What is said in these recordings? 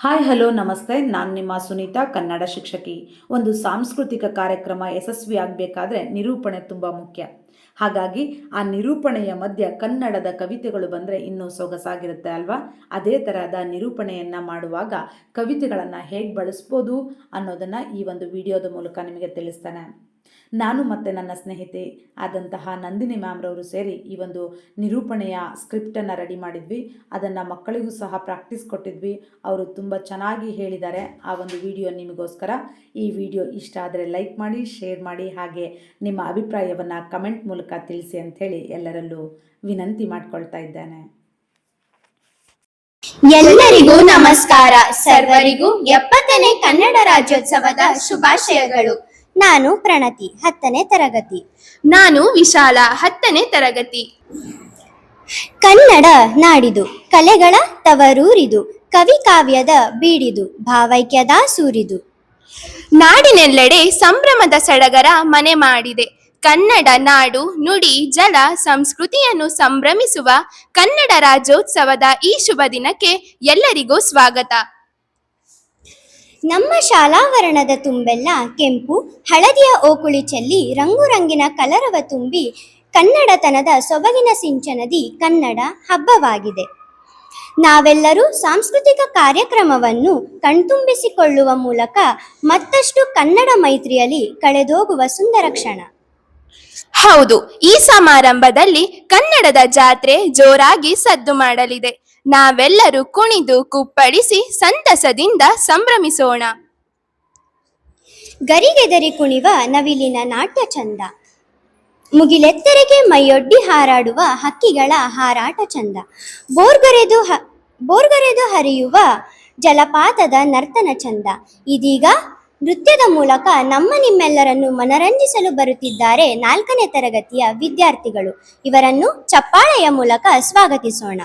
Hi hello ನಮಸ್ತೆ. ನಾನು ನಿಮ್ಮ ಸುನೀತಾ, ಕನ್ನಡ ಶಿಕ್ಷಕಿ. ಒಂದು ಸಾಂಸ್ಕೃತಿಕ ಕಾರ್ಯಕ್ರಮ ಯಶಸ್ವಿ ಆಗಬೇಕಾದ್ರೆ ನಿರೂಪಣೆ ತುಂಬ ಮುಖ್ಯ. ಹಾಗಾಗಿ ಆ ನಿರೂಪಣೆಯ ಮಧ್ಯ ಕನ್ನಡದ ಕವಿತೆಗಳು ಬಂದರೆ ಇನ್ನೂ ಸೊಗಸಾಗಿರುತ್ತೆ ಅಲ್ವಾ? ಅದೇ ಥರದ ನಿರೂಪಣೆಯನ್ನು ಮಾಡುವಾಗ ಕವಿತೆಗಳನ್ನು ಹೇಗೆ ಬಳಸ್ಬೋದು ಅನ್ನೋದನ್ನು ಈ ಒಂದು ವಿಡಿಯೋದ ಮೂಲಕ ನಿಮಗೆ ತಿಳಿಸ್ತಾನೆ. ನಾನು ಮತ್ತು ನನ್ನ ಸ್ನೇಹಿತೆ ಆದಂತಹ ನಂದಿನಿ ಮ್ಯಾಮ್ರವರು ಸೇರಿ ಈ ಒಂದು ನಿರೂಪಣೆಯ ಸ್ಕ್ರಿಪ್ಟನ್ನು ರೆಡಿ ಮಾಡಿದ್ವಿ. ಅದನ್ನು ಮಕ್ಕಳಿಗೂ ಸಹ ಪ್ರಾಕ್ಟೀಸ್ ಕೊಟ್ಟಿದ್ವಿ. ಅವರು ತುಂಬ ಚೆನ್ನಾಗಿ ಹೇಳಿದ್ದಾರೆ ಆ ಒಂದು ವಿಡಿಯೋ ನಿಮಗೋಸ್ಕರ. ಈ ವಿಡಿಯೋ ಇಷ್ಟ ಆದರೆ ಲೈಕ್ ಮಾಡಿ ಶೇರ್ ಮಾಡಿ, ಹಾಗೆ ನಿಮ್ಮ ಅಭಿಪ್ರಾಯವನ್ನು ಕಮೆಂಟ್ ಮೂಲಕ ತಿಳಿಸಿ ಅಂಥೇಳಿ ಎಲ್ಲರಲ್ಲೂ ವಿನಂತಿ ಮಾಡ್ಕೊಳ್ತಾ ಇದ್ದೇನೆ. ಎಲ್ಲರಿಗೂ ನಮಸ್ಕಾರ. ಸರ್ವರಿಗೂ ಎಪ್ಪತ್ತನೇ ಕನ್ನಡ ರಾಜ್ಯೋತ್ಸವದ ಶುಭಾಶಯಗಳು. ನಾನು ಪ್ರಣತಿ ಹತ್ತನೇ ತರಗತಿ. ನಾನು ವಿಶಾಲ ಹತ್ತನೇ ತರಗತಿ. ಕನ್ನಡ ನಾಡಿದು ಕಲೆಗಳ ತವರೂರಿದು ಕವಿ ಕಾವ್ಯದ ಬೀಡಿದು ಭಾವೈಕ್ಯದ ಸೂರಿದು. ನಾಡಿನೆಲ್ಲೆಡೆ ಸಂಭ್ರಮದ ಸಡಗರ ಮನೆ ಮಾಡಿದೆ. ಕನ್ನಡ ನಾಡು ನುಡಿ ಜಲ ಸಂಸ್ಕೃತಿಯನ್ನು ಸಂಭ್ರಮಿಸುವ ಕನ್ನಡ ರಾಜ್ಯೋತ್ಸವದ ಈ ಶುಭ ದಿನಕ್ಕೆ ಎಲ್ಲರಿಗೂ ಸ್ವಾಗತ. ನಮ್ಮ ಶಾಲಾವರಣದ ತುಂಬೆಲ್ಲ ಕೆಂಪು, ಹಳದಿಯ ಓಕುಳಿ ಚೆಲ್ಲಿ ರಂಗು ರಂಗಿನ ಕಲರವ ತುಂಬಿ ಕನ್ನಡತನದ ಸೊಬಗಿನ ಸಿಂಚನದಿ ಕನ್ನಡ ಹಬ್ಬವಾಗಿದೆ. ನಾವೆಲ್ಲರೂ ಸಾಂಸ್ಕೃತಿಕ ಕಾರ್ಯಕ್ರಮವನ್ನು ಕಣ್ತುಂಬಿಸಿಕೊಳ್ಳುವ ಮೂಲಕ ಮತ್ತಷ್ಟು ಕನ್ನಡ ಮೈತ್ರಿಯಲ್ಲಿ ಕಳೆದೋಗುವ ಸುಂದರ ಕ್ಷಣ. ಹೌದು, ಈ ಸಮಾರಂಭದಲ್ಲಿ ಕನ್ನಡದ ಜಾತ್ರೆ ಜೋರಾಗಿ ಸದ್ದು ಮಾಡಲಿದೆ. ನಾವೆಲ್ಲರೂ ಕುಣಿದು ಕುಪ್ಪಳಿಸಿ ಸಂತಸದಿಂದ ಸಂಭ್ರಮಿಸೋಣ. ಗರಿಗೆದರಿ ಕುಣಿವ ನವಿಲಿನ ನಾಟ್ಯ ಚಂದ. ಮುಗಿಲೆತ್ತರೆಗೆ ಮೈಯೊಡ್ಡಿ ಹಾರಾಡುವ ಹಕ್ಕಿಗಳ ಹಾರಾಟ ಚಂದ. ಬೋರ್ಗರೆದು ಬೋರ್ಗರೆದು ಹರಿಯುವ ಜಲಪಾತದ ನರ್ತನ ಚಂದ. ಇದೀಗ ನೃತ್ಯದ ಮೂಲಕ ನಮ್ಮ ನಿಮ್ಮೆಲ್ಲರನ್ನು ಮನರಂಜಿಸಲು ಬರುತ್ತಿದ್ದಾರೆ ನಾಲ್ಕನೇ ತರಗತಿಯ ವಿದ್ಯಾರ್ಥಿಗಳು. ಇವರನ್ನು ಚಪ್ಪಾಳೆಯ ಮೂಲಕ ಸ್ವಾಗತಿಸೋಣ.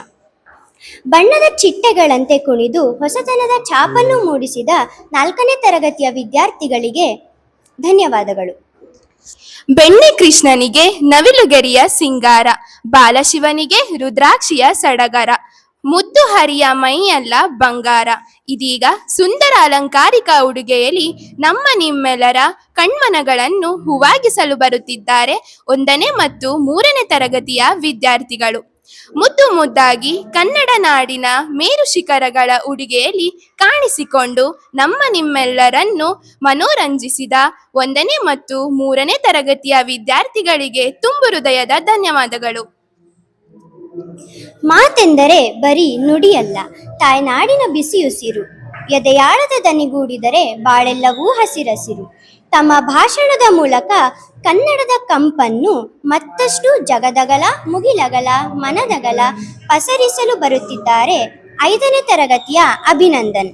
ಬಣ್ಣದ ಚಿಟ್ಟೆಗಳಂತೆ ಕುಣಿದು ಹೊಸತನದ ಛಾಪನ್ನು ಮೂಡಿಸಿದ ನಾಲ್ಕನೇ ತರಗತಿಯ ವಿದ್ಯಾರ್ಥಿಗಳಿಗೆ ಧನ್ಯವಾದಗಳು. ಬೆಣ್ಣೆ ಕೃಷ್ಣನಿಗೆ, ನವಿಲುಗೆರಿಯ ಸಿಂಗಾರ, ಬಾಲಶಿವನಿಗೆ ರುದ್ರಾಕ್ಷಿಯ ಸಡಗರ, ಮುದ್ದು ಹರಿಯ ಮೈಯೆಲ್ಲ ಬಂಗಾರ. ಇದೀಗ ಸುಂದರ ಅಲಂಕಾರಿಕ ಉಡುಗೆಯಲ್ಲಿ ನಮ್ಮ ನಿಮ್ಮೆಲ್ಲರ ಕಣ್ಮನಗಳನ್ನು ಹೂವಾಗಿಸಲು ಬರುತ್ತಿದ್ದಾರೆ ಒಂದನೇ ಮತ್ತು ಮೂರನೇ ತರಗತಿಯ ವಿದ್ಯಾರ್ಥಿಗಳು. ಮುದ್ದು ಮುದ್ದಾಗಿ ಕನ್ನಡ ನಾಡಿನ ಮೇರು ಶಿಖರಗಳ ಉಡುಗೆಯಲ್ಲಿ ಕಾಣಿಸಿಕೊಂಡು ನಮ್ಮ ನಿಮ್ಮೆಲ್ಲರನ್ನು ಮನೋರಂಜಿಸಿದ ಒಂದನೇ ಮತ್ತು ಮೂರನೇ ತರಗತಿಯ ವಿದ್ಯಾರ್ಥಿಗಳಿಗೆ ತುಂಬು ಹೃದಯದ ಧನ್ಯವಾದಗಳು. ಮಾತೆಂದರೆ ಬರೀ ನುಡಿಯಲ್ಲ, ತಾಯ್ನಾಡಿನ ಬಿಸಿಯುಸಿರು. ಎದೆಯಾಳದ ದನಿಗೂಡಿದರೆ ಬಾಳೆಲ್ಲವೂ ಹಸಿರಸಿರು. ತಮ್ಮ ಭಾಷಣದ ಮೂಲಕ ಕನ್ನಡದ ಕಂಪನ್ನು ಮತ್ತಷ್ಟು ಜಗದಗಲ, ಮುಗಿಲಗಲ, ಮನದಗಲ ಪಸರಿಸಲು ಬರುತ್ತಿದ್ದಾರೆ. ಐದನೇ ತರಗತಿಯ ಅಭಿನಂದನ್.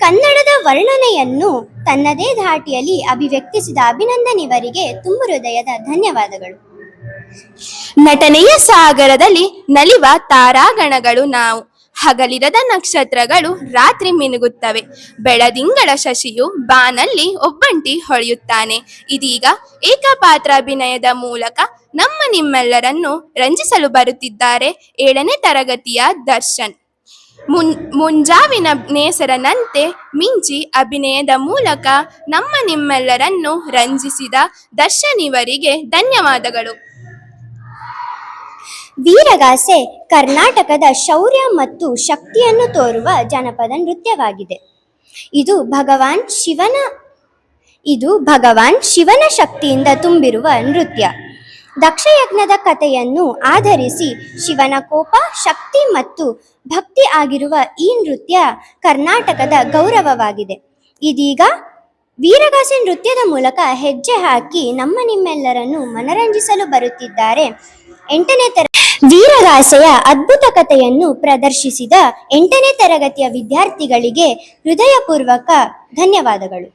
ಕನ್ನಡದ ವರ್ಣನೆಯನ್ನು ತನ್ನದೇ ಧಾಟಿಯಲ್ಲಿ ಅಭಿವ್ಯಕ್ತಿಸಿದ ಅಭಿನಂದನ್ ಇವರಿಗೆ ತುಂಬು ಹೃದಯದ ಧನ್ಯವಾದಗಳು. ನಟನೆಯ ಸಾಗರದಲ್ಲಿ ನಲಿವ ತಾರಾಗಣಗಳು ನಾವು. ಹಗಲಿರದ ನಕ್ಷತ್ರಗಳು ರಾತ್ರಿ ಮಿನುಗುತ್ತವೆ. ಬೆಳದಿಂಗಳ ಶಶಿಯು ಬಾನಲ್ಲಿ ಒಬ್ಬಂಟಿ ಹೊಳೆಯುತ್ತಾನೆ. ಇದೀಗ ಏಕಪಾತ್ರಾಭಿನಯದ ಮೂಲಕ ನಮ್ಮ ನಿಮ್ಮೆಲ್ಲರನ್ನು ರಂಜಿಸಲು ಬರುತ್ತಿದ್ದಾರೆ ಏಳನೇ ತರಗತಿಯ ದರ್ಶನ್. ಮುನ್, ಮುಂಜಾವಿನ ನೇಸರನಂತೆ ಮಿಂಚಿ ಅಭಿನಯದ ಮೂಲಕ ನಮ್ಮ ನಿಮ್ಮೆಲ್ಲರನ್ನು ರಂಜಿಸಿದ ದರ್ಶನ್ ಇವರಿಗೆ ಧನ್ಯವಾದಗಳು. ವೀರಗಾಸೆ ಕರ್ನಾಟಕದ ಶೌರ್ಯ ಮತ್ತು ಶಕ್ತಿಯನ್ನು ತೋರುವ ಜನಪದ ನೃತ್ಯವಾಗಿದೆ. ಇದು ಭಗವಾನ್ ಶಿವನ, ಇದು ಭಗವಾನ್ ಶಿವನ ಶಕ್ತಿಯಿಂದ ತುಂಬಿರುವ ನೃತ್ಯ. ದಕ್ಷಯಜ್ಞದ ಕಥೆಯನ್ನು ಆಧರಿಸಿ ಶಿವನ ಕೋಪ, ಶಕ್ತಿ ಮತ್ತು ಭಕ್ತಿ ಆಗಿರುವ ಈ ನೃತ್ಯ ಕರ್ನಾಟಕದ ಗೌರವವಾಗಿದೆ. ಇದೀಗ ವೀರಗಾಸೆ ನೃತ್ಯದ ಮೂಲಕ ಹೆಜ್ಜೆ ಹಾಕಿ ನಮ್ಮ ನಿಮ್ಮೆಲ್ಲರನ್ನು ಮನರಂಜಿಸಲು ಬರುತ್ತಿದ್ದಾರೆ ಎಂಟನೇ ತರ ವೀರಗಾಸೆಯ ಅದ್ಭುತ ಕಥೆಯನ್ನು ಪ್ರದರ್ಶಿಸಿದ ಎಂಟನೇ ತರಗತಿಯ ವಿದ್ಯಾರ್ಥಿಗಳಿಗೆ ಹೃದಯಪೂರ್ವಕ ಧನ್ಯವಾದಗಳು.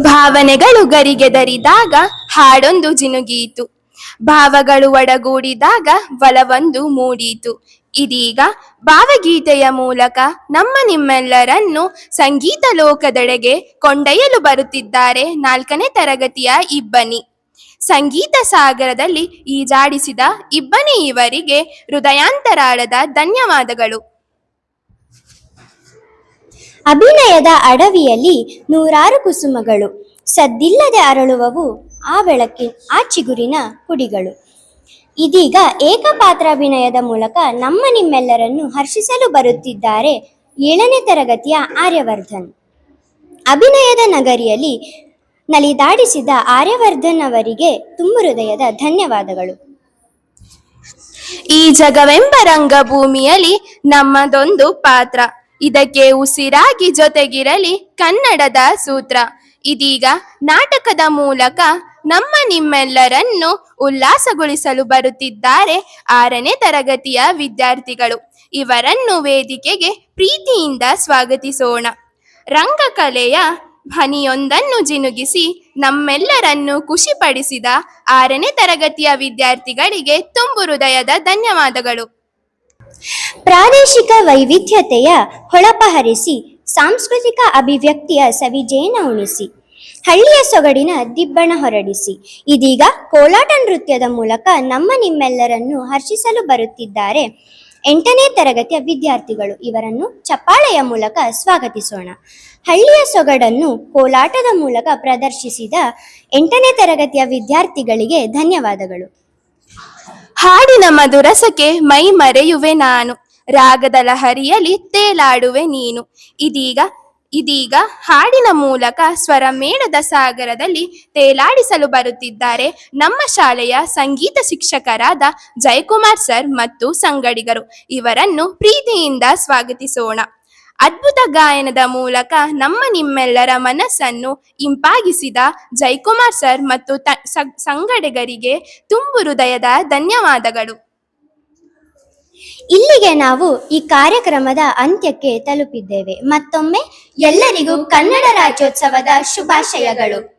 ಭಾವನೆಗಳು ಗರಿಗೆದರಿದಾಗ ಹಾಡೊಂದು ಜಿನುಗಿಯಿತು. ಭಾವಗಳು ಒಡಗೂಡಿದಾಗ ಬಲವೊಂದು ಮೂಡೀತು ಇದೀಗ ಭಾವಗೀತೆಯ ಮೂಲಕ ನಮ್ಮ ನಿಮ್ಮೆಲ್ಲರನ್ನು ಸಂಗೀತ ಲೋಕದೆಡೆಗೆ ಕೊಂಡೊಯ್ಯಲು ಬರುತ್ತಿದ್ದಾರೆ ನಾಲ್ಕನೇ ತರಗತಿಯ ಇಬ್ಬನಿ. ಸಂಗೀತ ಸಾಗರದಲ್ಲಿ ಈಜಾಡಿಸಿದ ಇಬ್ಬನಿ ಇವರಿಗೆ ಹೃದಯಾಂತರಾಳದ ಧನ್ಯವಾದಗಳು. ಅಭಿನಯದ ಅಡವಿಯಲ್ಲಿ ನೂರಾರು ಕುಸುಮಗಳು, ಸದ್ದಿಲ್ಲದೆ ಅರಳುವವು ಆ ಬೆಳಕಿನ, ಆ ಚಿಗುರಿನ ಕುಡಿಗಳು ಇದೀಗ ಏಕಪಾತ್ರಾಭಿನಯದ ಮೂಲಕ ನಮ್ಮ ನಿಮ್ಮೆಲ್ಲರನ್ನು ಹರ್ಷಿಸಲು ಬರುತ್ತಿದ್ದಾರೆ ಏಳನೇ ತರಗತಿಯ ಆರ್ಯವರ್ಧನ್. ಅಭಿನಯದ ನಗರಿಯಲ್ಲಿ ನಲಿದಾಡಿಸಿದ ಆರ್ಯವರ್ಧನ್ ಅವರಿಗೆ ತುಂಬು ಹೃದಯದ ಧನ್ಯವಾದಗಳು. ಈ ಜಗವೆಂಬ ರಂಗಭೂಮಿಯಲ್ಲಿ ನಮ್ಮದೊಂದು ಪಾತ್ರ. ಇದಕ್ಕೆ ಉಸಿರಾಗಿ ಜೊತೆಗಿರಲಿ ಕನ್ನಡದ ಸೂತ್ರ. ಇದೀಗ ನಾಟಕದ ಮೂಲಕ ನಮ್ಮ ನಿಮ್ಮೆಲ್ಲರನ್ನು ಉಲ್ಲಾಸಗೊಳಿಸಲು ಬರುತ್ತಿದ್ದಾರೆ ಆರನೇ ತರಗತಿಯ ವಿದ್ಯಾರ್ಥಿಗಳು. ಇವರನ್ನು ವೇದಿಕೆಗೆ ಪ್ರೀತಿಯಿಂದ ಸ್ವಾಗತಿಸೋಣ. ರಂಗಕಲೆಯ ಹನಿಯೊಂದನ್ನು ಜಿನುಗಿಸಿ ನಮ್ಮೆಲ್ಲರನ್ನು ಖುಷಿಪಡಿಸಿದ ಆರನೇ ತರಗತಿಯ ವಿದ್ಯಾರ್ಥಿಗಳಿಗೆ ತುಂಬು ಹೃದಯದ ಧನ್ಯವಾದಗಳು. ಪ್ರಾದೇಶಿಕ ವೈವಿಧ್ಯತೆಯ ಹೊಳಪಹರಿಸಿ ಸಾಂಸ್ಕೃತಿಕ ಅಭಿವ್ಯಕ್ತಿಯ ಸವಿಜೇನ ಉಣಿಸಿ, ಹಳ್ಳಿಯ ಸೊಗಡಿನ ದಿಬ್ಬಣ ಹೊರಡಿಸಿ, ಇದೀಗ ಕೋಲಾಟ ನೃತ್ಯದ ಮೂಲಕ ನಮ್ಮ ನಿಮ್ಮೆಲ್ಲರನ್ನು ಹರ್ಷಿಸಲು ಬರುತ್ತಿದ್ದಾರೆ ಎಂಟನೇ ತರಗತಿಯ ವಿದ್ಯಾರ್ಥಿಗಳು ಇವರನ್ನು ಚಪ್ಪಾಳೆಯ ಮೂಲಕ ಸ್ವಾಗತಿಸೋಣ. ಹಳ್ಳಿಯ ಸೊಗಡನ್ನು ಕೋಲಾಟದ ಮೂಲಕ ಪ್ರದರ್ಶಿಸಿದ ಎಂಟನೇ ತರಗತಿಯ ವಿದ್ಯಾರ್ಥಿಗಳಿಗೆ ಧನ್ಯವಾದಗಳು. ಹಾಡಿನ ಮಧುರಸಕ್ಕೆ ಮೈ ಮರೆಯುವೆ ನಾನು, ರಾಗದ ಲಹರಿಯಲ್ಲಿ ತೇಲಾಡುವೆ ನೀನು. ಇದೀಗ ಇದೀಗ ಹಾಡಿನ ಮೂಲಕ ಸ್ವರ ಮೇಳದ ಸಾಗರದಲ್ಲಿ ತೇಲಾಡಿಸಲು ಬರುತ್ತಿದ್ದಾರೆ ನಮ್ಮ ಶಾಲೆಯ ಸಂಗೀತ ಶಿಕ್ಷಕರಾದ ಜಯಕುಮಾರ್ ಸರ್ ಮತ್ತು ಸಂಗಡಿಗರು. ಇವರನ್ನು ಪ್ರೀತಿಯಿಂದ ಸ್ವಾಗತಿಸೋಣ. ಅದ್ಭುತ ಗಾಯನದ ಮೂಲಕ ನಮ್ಮ ನಿಮ್ಮೆಲ್ಲರ ಮನಸ್ಸನ್ನು ಇಂಪಾಗಿಸಿದ ಜಯಕುಮಾರ್ ಸರ್ ಮತ್ತು ತ- ಸಂಗಡಿಗರಿಗೆ ತುಂಬು ಹೃದಯದ ಧನ್ಯವಾದಗಳು. ಇಲ್ಲಿಗೆ ನಾವು ಈ ಕಾರ್ಯಕ್ರಮದ ಅಂತ್ಯಕ್ಕೆ ತಲುಪಿದ್ದೇವೆ. ಮತ್ತೊಮ್ಮೆ ಎಲ್ಲರಿಗೂ ಕನ್ನಡ ರಾಜ್ಯೋತ್ಸವದ ಶುಭಾಶಯಗಳು.